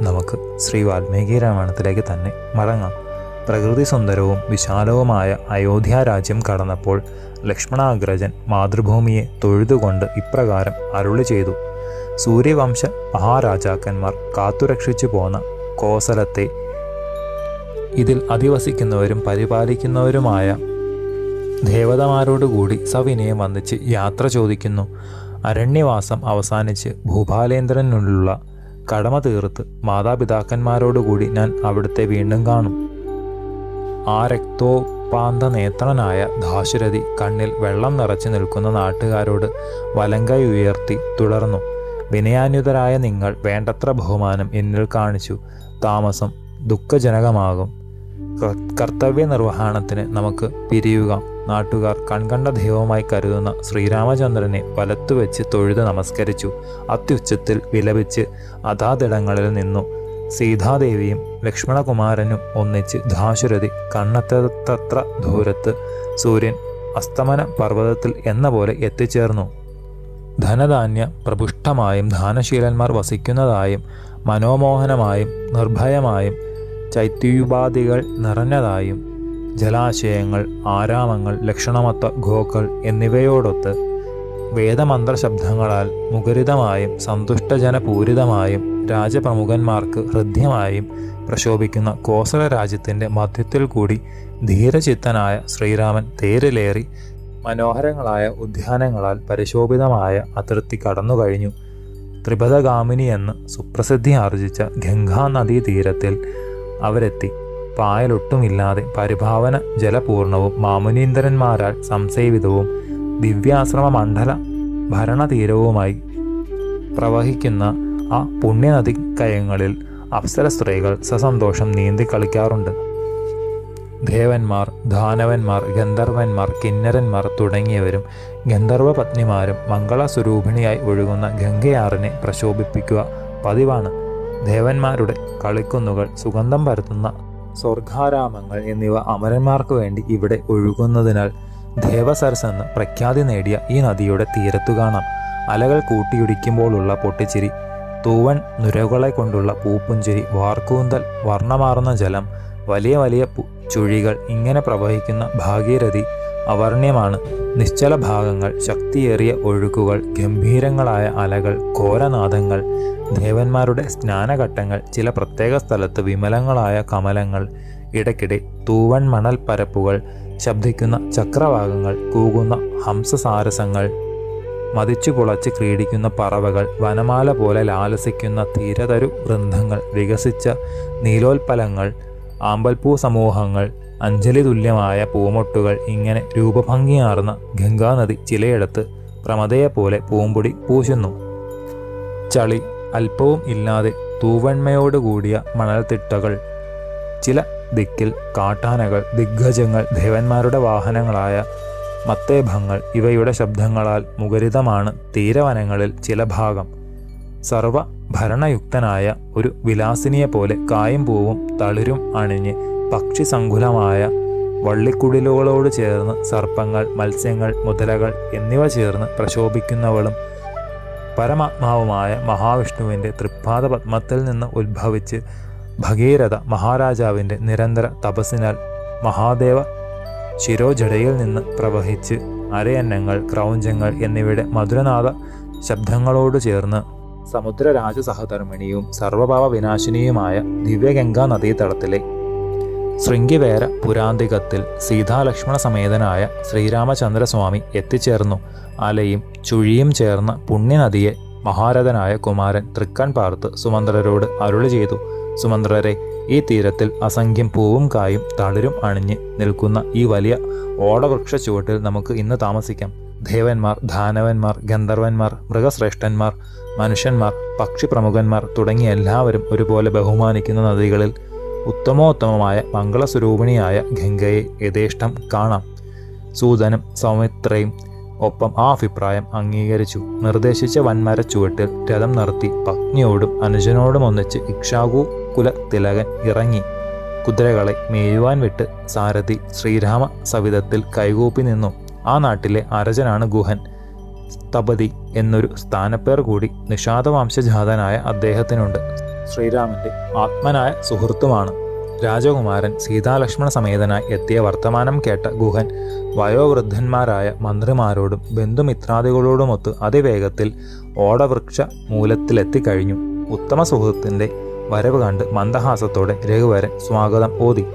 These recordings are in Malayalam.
നമുക്ക് ശ്രീ വാൽമീകി രാമായണത്തിലേക്ക് തന്നെ മടങ്ങാം. പ്രകൃതി സുന്ദരവും വിശാലവുമായ അയോധ്യ രാജ്യം കടന്നപ്പോൾ ലക്ഷ്മണാഗ്രജൻ മാതൃഭൂമിയെ തൊഴുതുകൊണ്ട് ഇപ്രകാരം അരുളി ചെയ്തു. സൂര്യവംശ മഹാരാജാക്കന്മാർ കാത്തുരക്ഷിച്ചു പോന്ന കോസലത്തെ ഇതിൽ അധിവസിക്കുന്നവരും പരിപാലിക്കുന്നവരുമായ ദേവതമാരോടുകൂടി സവിനയം വന്നിച്ച് യാത്ര ചോദിക്കുന്നു. അരണ്യവാസം അവസാനിച്ച് ഭൂപാലേന്ദ്രനുള്ള കടമ തീർത്ത് മാതാപിതാക്കന്മാരോടുകൂടി ഞാൻ അവിടുത്തെ വീണ്ടും കാണും. ആ രക്തോപാന്ത നേത്രനായ ദാശുരഥി കണ്ണിൽ വെള്ളം നിറച്ചു നിൽക്കുന്ന നാട്ടുകാരോട് വലങ്കൈ ഉയർത്തി തുടർന്നു വിനയാന്യുതരായ നിങ്ങൾ വേണ്ടത്ര ബഹുമാനം എന്നിൽ കാണിച്ചു. താമസം ദുഃഖജനകമാകും. കർ- കർത്തവ്യ നിർവഹണത്തിന് നമുക്ക് പിരിയുക. നാട്ടുകാർ കൺകണ്ട ദൈവമായി കരുതുന്ന ശ്രീരാമചന്ദ്രനെ വലത്തുവെച്ച് തൊഴുത് നമസ്കരിച്ചു. അത്യുച്ചത്തിൽ വിലപിച്ച് അതാതിടങ്ങളിൽ നിന്നു സീതാദേവിയും ലക്ഷ്മണകുമാരനും ഒന്നിച്ച് ധാശുരഥി കണ്ണെത്തത്ര ദൂരത്ത് സൂര്യൻ അസ്തമന പർവതത്തിൽ എന്ന പോലെ എത്തിച്ചേർന്നു. ധനധാന്യ പ്രപുഷ്ടമായും ദാനശീലന്മാർ വസിക്കുന്നതായും മനോമോഹനമായും നിർഭയമായും ചൈത്യുപാധികൾ നിറഞ്ഞതായും ജലാശയങ്ങൾ ആരാമങ്ങൾ ലക്ഷണമൊത്ത ഗോക്കൾ എന്നിവയോടൊത്ത് വേദമന്ത്ര ശബ്ദങ്ങളാൽ മുഖരിതമായും സന്തുഷ്ടജനപൂരിതമായും രാജപ്രമുഖന്മാർക്ക് ഹൃദ്യമായും പ്രശോഭിക്കുന്ന കോസല രാജ്യത്തിന്റെ മധ്യത്തിൽ കൂടി ധീരചിത്തനായ ശ്രീരാമൻ തേരിലേറി മനോഹരങ്ങളായ ഉദ്യാനങ്ങളാൽ പരിശോഭിതമായ അതിർത്തി കടന്നു കഴിഞ്ഞു ത്രിപഥഗാമിനി എന്ന് സുപ്രസിദ്ധി ആർജിച്ച ഗംഗാ നദീ തീരത്തിൽ അവരെത്തി. പായലൊട്ടുമില്ലാതെ പരിഭാവന ജലപൂർണവും മാമുനീന്ദ്രന്മാരാൽ സംസേവിതവും ദിവ്യാശ്രമ മണ്ഡല ഭരണതീരവുമായി പ്രവഹിക്കുന്ന ആ പുണ്യനദി കയങ്ങളിൽ അപ്സര സ്ത്രീകൾ സസന്തോഷം നീന്തി കളിക്കാറുണ്ട്. ദേവന്മാർ ദാനവന്മാർ ഗന്ധർവന്മാർ കിന്നരന്മാർ തുടങ്ങിയവരും ഗന്ധർവ പത്നിമാരും മംഗളസ്വരൂപിണിയായി ഒഴുകുന്ന ഗംഗയാറിനെ പ്രശോഭിപ്പിക്കുക പതിവാണ്. ദേവന്മാരുടെ കളിക്കുന്നുകൾ സുഗന്ധം പരത്തുന്ന സ്വർഗാരാമങ്ങൾ എന്നിവ അമരന്മാർക്ക് വേണ്ടി ഇവിടെ ഒഴുകുന്നതിനാൽ ദേവസരസ് എന്ന് പ്രഖ്യാതി നേടിയ ഈ നദിയുടെ തീരത്തു കാണാം. അലകൾ കൂട്ടിയിടിക്കുമ്പോഴുള്ള പൊട്ടിച്ചിരി തൂവൻ നുരകളെ കൊണ്ടുള്ള പൂപ്പുഞ്ചിരി വാർക്കൂന്തൽ വർണമാർന്ന ജലം വലിയ വലിയ ചുഴികൾ ഇങ്ങനെ പ്രവഹിക്കുന്ന ഭാഗീരഥി അവർണ്യമാണ്. നിശ്ചല ഭാഗങ്ങൾ ശക്തിയേറിയ ഒഴുക്കുകൾ ഗംഭീരങ്ങളായ അലകൾ ഘോരനാദങ്ങൾ ദേവന്മാരുടെ സ്നാനഘട്ടങ്ങൾ ചില പ്രത്യേക സ്ഥലത്ത് വിമലങ്ങളായ കമലങ്ങൾ ഇടയ്ക്കിടെ തൂവൺ മണൽ പരപ്പുകൾ ശബ്ദിക്കുന്ന ചക്രവാകങ്ങൾ കൂകുന്ന ഹംസസാരസങ്ങൾ മതിച്ചു പുളച്ച് ക്രീഡിക്കുന്ന പറവകൾ വനമാല പോലെ ലാലസിക്കുന്ന തീരതരു വൃന്ദങ്ങൾ വികസിച്ച നീലോൽപ്പലങ്ങൾ ആമ്പൽപ്പൂ സമൂഹങ്ങൾ അഞ്ജലി തുല്യമായ പൂമൊട്ടുകൾ ഇങ്ങനെ രൂപഭംഗിയാർന്ന ഗംഗാനദി ചിലയിടത്ത് പ്രമദയെപ്പോലെ പൂമ്പൊടി പൂശുന്നു. ചളി അല്പവും ഇല്ലാതെ തൂവൺമയോടുകൂടിയ മണൽത്തിട്ടകൾ ചില ദിക്കിൽ കാട്ടാനകൾ ദിഗ്ഗജങ്ങൾ ദേവന്മാരുടെ വാഹനങ്ങളായ മത്തേഭങ്ങൾ ഇവയുടെ ശബ്ദങ്ങളാൽ മുഖരിതമാണ് തീരവനങ്ങളിൽ ചില ഭാഗം. സർവ ഭരണയുക്തനായ ഒരു വിലാസിനിയെപ്പോലെ കായും പൂവും തളിരും അണിഞ്ഞ് പക്ഷിസങ്കുലമായ വള്ളിക്കുടിലുകളോട് ചേർന്ന് സർപ്പങ്ങൾ മത്സ്യങ്ങൾ മുതലകൾ എന്നിവ ചേർന്ന് പ്രശോഭിക്കുന്നവളും പരമാത്മാവുമായ മഹാവിഷ്ണുവിന്റെ തൃപ്പാദ പത്മത്തിൽ നിന്ന് ഉത്ഭവിച്ച് ഭഗീരഥ മഹാരാജാവിന്റെ നിരന്തര തപസ്സിനാൽ മഹാദേവ ശിരോജടയിൽ നിന്ന് പ്രവഹിച്ച് അരയന്നങ്ങൾ ക്രൗഞ്ചങ്ങൾ എന്നിവയുടെ മധുരനാഥ ശബ്ദങ്ങളോട് ചേർന്ന് സമുദ്രരാജ സഹധർമ്മിണിയും സർവഭാവ വിനാശിനിയുമായ ദിവ്യഗംഗാ നദീതടത്തിലെ ശൃംഗിവേര പുരാന്തികത്തിൽ സീതാലക്ഷ്മണ സമേതനായ ശ്രീരാമചന്ദ്രസ്വാമി എത്തിച്ചേർന്നു. അലയും ചുഴിയും ചേർന്ന പുണ്യനദിയെ മഹാരഥനായ കുമാരൻ തൃക്കൺ പാർത്ത് സുമന്ത്രരോട് അരുളി ചെയ്തു. സുമന്ത്രരെ ഈ തീരത്തിൽ അസംഖ്യം പൂവും കായും തളിരും അണിഞ്ഞ് നിൽക്കുന്ന ഈ വലിയ ഓടവൃക്ഷ ചുവട്ടിൽ നമുക്ക് ഇന്ന് താമസിക്കാം. ദേവന്മാർ ദാനവന്മാർ ഗന്ധർവന്മാർ മൃഗശ്രേഷ്ഠന്മാർ മനുഷ്യന്മാർ പക്ഷിപ്രമുഖന്മാർ തുടങ്ങിയ എല്ലാവരും ഒരുപോലെ ബഹുമാനിക്കുന്ന നദികളിൽ ഉത്തമോത്തമമായ മംഗളസ്വരൂപിണിയായ ഗംഗയെ യഥേഷ്ടം കാണാം. സൂതനും സൗമിത്രയും ഒപ്പം ആ അഭിപ്രായം അംഗീകരിച്ചു. നിർദ്ദേശിച്ച വൻമര ചുവട്ടിൽ രഥം നിർത്തി പത്നിയോടും അനുജനോടും ഒന്നിച്ച് ഇക്ഷാകു കുല തിലകൻ ഇറങ്ങി. കുതിരകളെ മേയുവാൻ വിട്ട് സാരഥി ശ്രീരാമ സവിധത്തിൽ കൈകൂപ്പി നിന്നു. ആ നാട്ടിലെ അരജനാണ് ഗുഹൻ. സ്തപതി എന്നൊരു സ്ഥാനപ്പേർ കൂടി നിഷാദവംശജാതനായ അദ്ദേഹത്തിനുണ്ട്. ശ്രീരാമന്റെ ആത്മനായ സുഹൃത്തുമാണ്. രാജകുമാരൻ സീതാലക്ഷ്മണ സമേതനായി എത്തിയ വർത്തമാനം കേട്ട ഗുഹൻ വയോവൃദ്ധന്മാരായ മന്ത്രിമാരോടും ബന്ധുമിത്രാദികളോടുമൊത്ത് അതിവേഗത്തിൽ ഓടവൃക്ഷ മൂലത്തിലെത്തിക്കഴിഞ്ഞു. ഉത്തമ സുഹൃത്തിന്റെ വരവ് കണ്ട് മന്ദഹാസത്തോടെ രഘുവരൻ സ്വാഗതം ഓതി.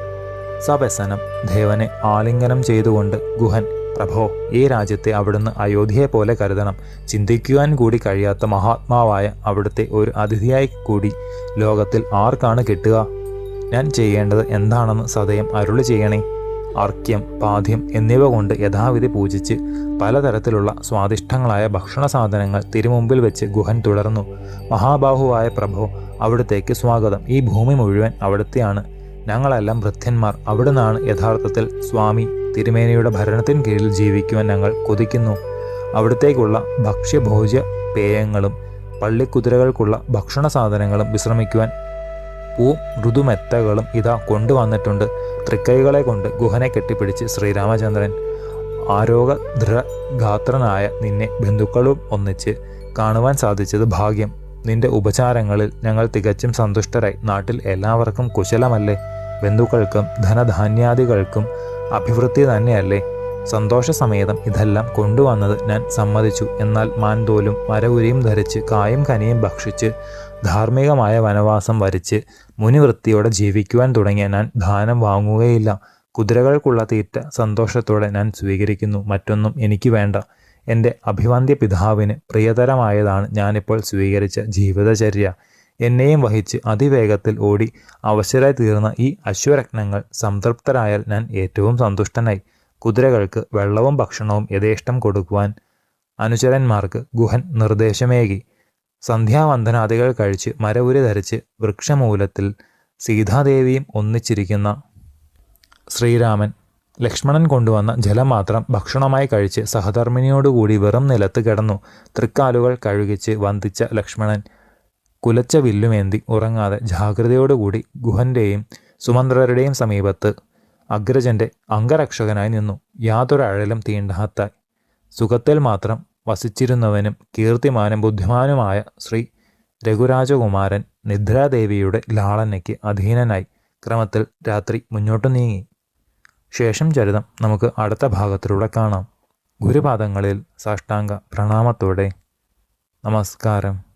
സവ്യസനം ദേവനെ ആലിംഗനം ചെയ്തുകൊണ്ട് ഗുഹൻ പ്രഭോ ഈ രാജ്യത്തെ അവിടുന്ന് അയോധ്യയെ പോലെ കരുതണം. ചിന്തിക്കുവാൻ കൂടി കഴിയാത്ത മഹാത്മാവായ അവിടുത്തെ ഒരു അതിഥിയായി കൂടി ലോകത്തിൽ ആർക്കാണ് കിട്ടുക? ഞാൻ ചെയ്യേണ്ടത് എന്താണെന്ന് സദയം അരുളി ചെയ്യണേ. അർക്യം പാദ്യം എന്നിവ കൊണ്ട് യഥാവിധി പൂജിച്ച് പലതരത്തിലുള്ള സ്വാദിഷ്ടങ്ങളായ ഭക്ഷണ സാധനങ്ങൾ തിരുമുമ്പിൽ വെച്ച് ഗുഹൻ തുടർന്നു. മഹാബാഹുവായ പ്രഭോ അവിടത്തേക്ക് സ്വാഗതം. ഈ ഭൂമി മുഴുവൻ അവിടുത്തെയാണ്. ഞങ്ങളെല്ലാം വൃദ്ധന്മാർ. അവിടുന്നാണ് യഥാർത്ഥത്തിൽ സ്വാമി. തിരുമേനിയുടെ ഭരണത്തിന് കീഴിൽ ജീവിക്കുവാൻ ഞങ്ങൾ കൊതിക്കുന്നു. അവിടത്തേക്കുള്ള ഭക്ഷ്യഭോജ്യ പേയങ്ങളും പള്ളിക്കുതിരകൾക്കുള്ള ഭക്ഷണ സാധനങ്ങളും വിശ്രമിക്കുവാൻ പൂ ഋതുമെത്തകളും ഇതാ കൊണ്ടുവന്നിട്ടുണ്ട്. തൃക്കൈകളെ കൊണ്ട് ഗുഹനെ കെട്ടിപ്പിടിച്ച് ശ്രീരാമചന്ദ്രൻ ആരോഗ്യദൃഗാത്രനായ നിന്നെ ബന്ധുക്കളും ഒന്നിച്ച് കാണുവാൻ സാധിച്ചത് ഭാഗ്യം. നിന്റെ ഉപചാരങ്ങളിൽ ഞങ്ങൾ തികച്ചും സന്തുഷ്ടരായി. നാട്ടിൽ എല്ലാവർക്കും കുശലമല്ലേ? ബന്ധുക്കൾക്കും ധനധാന്യാദികൾക്കും അഭിവൃദ്ധി തന്നെയല്ലേ? സന്തോഷസമേതം ഇതെല്ലാം കൊണ്ടുവന്നത് ഞാൻ സമ്മതിച്ചു. എന്നാൽ മാൻതോലും മരവുരയും ധരിച്ച് കായും കനിയും ഭക്ഷിച്ച് ധാർമ്മികമായ വനവാസം വരിച്ച് മുനിവൃത്തിയോടെ ജീവിക്കുവാൻ തുടങ്ങിയ ഞാൻ ദാനം വാങ്ങുകയില്ല. കുതിരകൾക്കുള്ള തീറ്റ സന്തോഷത്തോടെ ഞാൻ സ്വീകരിക്കുന്നു. മറ്റൊന്നും എനിക്ക് വേണ്ട. എന്റെ അഭിവന്ദ്യ പിതാവിന് പ്രിയതരമായതാണ് ഞാനിപ്പോൾ സ്വീകരിച്ച ജീവിതചര്യ. എന്നെയും വഹിച്ച് അതിവേഗത്തിൽ ഓടി അവശരായി തീർന്ന ഈ അശ്വരത്നങ്ങൾ സംതൃപ്തരായാൽ ഞാൻ ഏറ്റവും സന്തുഷ്ടനായി. കുതിരകൾക്ക് വെള്ളവും ഭക്ഷണവും യഥേഷ്ടം കൊടുക്കുവാൻ അനുചരന്മാർക്ക് ഗുഹൻ നിർദ്ദേശമേകി. സന്ധ്യാവന്ദനാദികൾ കഴിച്ച് മരവുരി ധരിച്ച് വൃക്ഷമൂലത്തിൽ സീതാദേവിയും ഒന്നിച്ചിരിക്കുന്ന ശ്രീരാമൻ ലക്ഷ്മണൻ കൊണ്ടുവന്ന ജലം മാത്രം ഭക്ഷണമായി കഴിച്ച് സഹധർമ്മിണിയോടുകൂടി വെറും നിലത്ത് കിടന്നു. തൃക്കാലുകൾ കഴുകിച്ച് വന്ദിച്ച ലക്ഷ്മണൻ കുലച്ച വില്ലുമേന്തി ഉറങ്ങാതെ ജാഗ്രതയോടുകൂടി ഗുഹന്റെയും സുമന്ത്രരുടെയും സമീപത്ത് അഗ്രജന്റെ അംഗരക്ഷകനായി നിന്നു. യാതൊരു അഴലും തീണ്ടാത്ത സുഖത്തിൽ മാത്രം വസിച്ചിരുന്നവനും കീർത്തിമാനും ബുദ്ധിമാനുമായ ശ്രീ രഘുരാജകുമാരൻ നിദ്രാദേവിയുടെ ലാളനയ്ക്ക് അധീനനായി ക്രമത്തിൽ രാത്രി മുന്നോട്ട് നീങ്ങി. ശേഷം ചരിതം നമുക്ക് അടുത്ത ഭാഗത്തിലൂടെ കാണാം. ഗുരുപാദങ്ങളിൽ സാഷ്ടാംഗ പ്രണാമത്തോടെ. നമസ്കാരം.